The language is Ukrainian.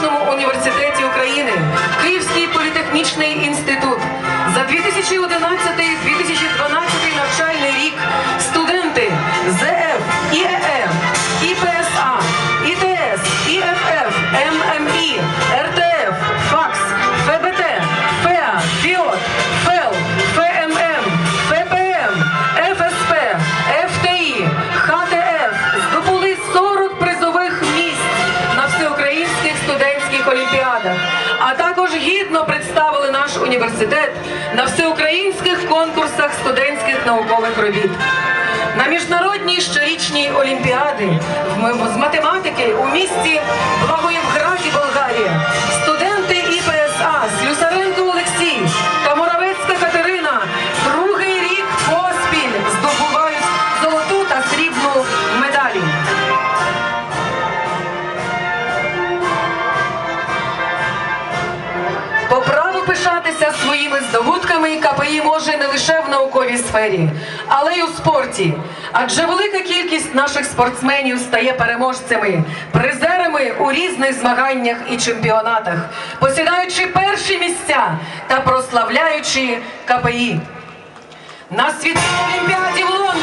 Технічному університеті України, Київський політехнічний інститут. За 2011-2012 також гідно представили наш університет на всеукраїнських конкурсах студентських наукових робіт. На міжнародній щорічній олімпіади з математики у місті Благоєвграді Болгарія пишатися своїми здобутками КПІ може не лише в науковій сфері, але й у спорті. Адже велика кількість наших спортсменів стає переможцями, призерами у різних змаганнях і чемпіонатах, посідаючи перші місця та прославляючи КПІ. На світовій олімпіаді в Лондоні